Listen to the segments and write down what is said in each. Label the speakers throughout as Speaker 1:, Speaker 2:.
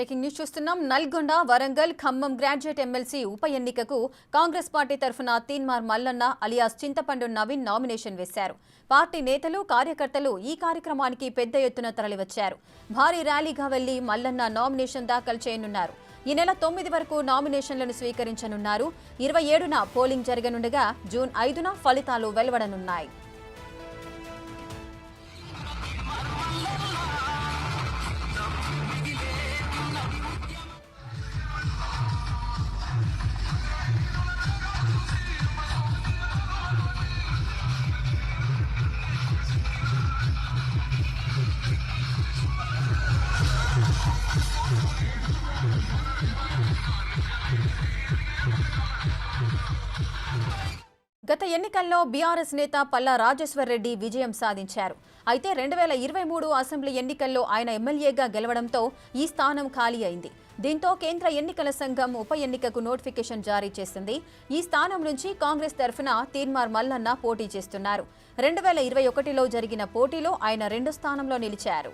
Speaker 1: Breaking news చూస్తున్నాం. Nalgonda Warangal Khammam graduate MLC ఉప ఎన్నికకు కాంగ్రెస్ పార్టీ తరఫున తీన్మార్ మల్లన్న అలియాస్ చింతపండు నవీన్ నామినేషన్ వేశారు. పార్టీ నేతలు కార్యకర్తలు ఈ కార్యక్రమానికి పెద్ద ఎత్తున తరలివచ్చారు. భారీ ర్యాలీగా వెళ్ళి మల్లన్న నామినేషన్ దాఖలు చేయనున్నారు. ఈ నెల తొమ్మిది వరకు నామినేషన్లను స్వీకరించనున్నారు. ఇరవై ఏడున పోలింగ్ జరగనుండగా జూన్ ఐదున ఫలితాలు వెలువడనున్నాయి. గత ఎన్నికల్లో బీఆర్ఎస్ నేత పల్లా రాజేశ్వర్ రెడ్డి విజయం సాధించారు. అయితే రెండు వేల ఇరవై మూడు అసెంబ్లీ ఎన్నికల్లో ఆయన ఎమ్మెల్యేగా గెలవడంతో ఈ స్థానం ఖాళీ అయింది. దీంతో కేంద్ర ఎన్నికల సంఘం ఉప ఎన్నికకు నోటిఫికేషన్ జారీ చేసింది. ఈ స్థానం నుంచి కాంగ్రెస్ తరఫున తీన్మార్ మల్లన్న పోటీ చేస్తున్నారు. రెండు వేల ఇరవై ఒకటిలో జరిగిన పోటీలో ఆయన రెండు స్థానంలో నిలిచారు.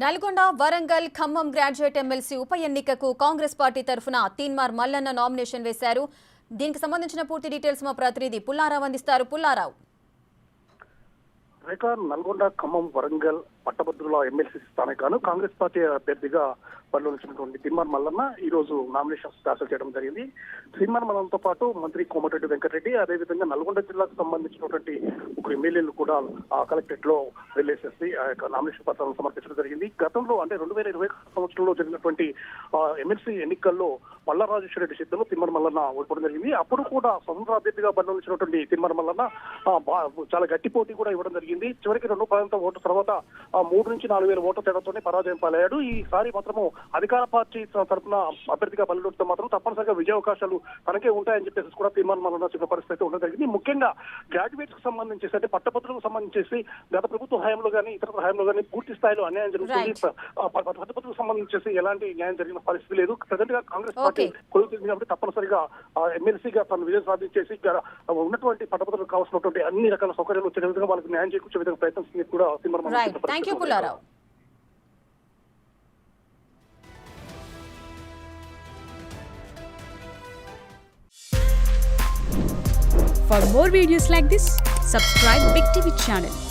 Speaker 1: నల్గొండ వరంగల్ ఖమ్మం గ్రాడ్యుయేట్ ఎమ్మెల్సీ ఉప ఎన్నికకు కాంగ్రెస్ పార్టీ తరఫున తీన్మార్ మల్లన్న నామినేషన్ వేశారు. దీనికి సంబంధించిన పూర్తి డీటెయిల్స్ మా ప్రతినిధి పుల్లారావు అందిస్తారు. పుల్లారావు.
Speaker 2: నల్గొండ ఖమ్మం వరంగల్ పట్టభద్రుల ఎమ్మెల్సీ స్థానానికి కాంగ్రెస్ పార్టీ అభ్యర్థిగా బరిలో నిలిచినటువంటి తిమ్మర్ మల్లన్న ఈ రోజు నామినేషన్స్ దాఖలు చేయడం జరిగింది. తిమ్మర్ మల్లన్నతో పాటు మంత్రి కోమటిరెడ్డి వెంకటరెడ్డి అదేవిధంగా నల్గొండ జిల్లాకు సంబంధించినటువంటి ఒక ఎమ్మెల్యేలు కూడా ఆ కలెక్టరేట్లో వెళ్ళేసేసి ఆ యొక్క నామినేషన్ పత్రాలను సమర్పించడం జరిగింది. గతంలో అంటే రెండు వేల ఇరవై సంవత్సరంలో జరిగినటువంటి ఎమ్మెల్సీ ఎన్నికల్లో మల్లారాజేశ్వర రెడ్డి సిద్ధంలో తిమ్మర్ మల్లన్న ఓడిపోవడం జరిగింది. అప్పుడు కూడా స్వతంత్ర అభ్యర్థిగా బరిలో నిలిచినటువంటి తిమ్మర్ మల్లన్న చాలా గట్టి పోటీ కూడా ఇవ్వడం జరిగింది. చివరికి రెండు ప్రాంతం ఓటు తర్వాత మూడు నుంచి నాలుగు వేల ఓట్ల తేడాతోనే పరాజయం పాలయ్యాడు. ఈసారి మాత్రము అధికార పార్టీ తరఫున అభ్యర్థిగా బలిలోడితే మాత్రం తప్పనిసరిగా విజయ అవకాశాలు తనకే ఉంటాయని చెప్పేసి కూడా తీర్మానం చెప్పిన పరిస్థితి ఉండడం జరిగింది. ముఖ్యంగా గ్రాడ్యుయేట్స్కి సంబంధించి అంటే పట్టభద్రులకు సంబంధించి గత ప్రభుత్వ హయాంలో కానీ ఇతర హయాంలో కానీ పూర్తి స్థాయిలో అన్యాయం జరుగుతుంది.
Speaker 1: Right.
Speaker 2: ఆ, ప- ప- పట్టభద్రులకు సంబంధించి ఎలాంటి న్యాయం జరిగిన పరిస్థితి లేదు. ప్రజెంట్గా కాంగ్రెస్ పార్టీ. కొలుతుంది కాబట్టి తప్పనిసరిగా ఎమ్మెల్సీగా తను విజయం సాధించేసి ఉన్నటువంటి పట్టభద్రులకు కావాల్సినటువంటి అన్ని రకాల సౌకర్యాలు వచ్చే విధంగా వాళ్ళకి న్యాయం చేకూర్చే విధంగా ప్రయత్నిస్తుంది కూడా
Speaker 1: right thank you Pullarao
Speaker 3: For more videos like this, subscribe Big TV channel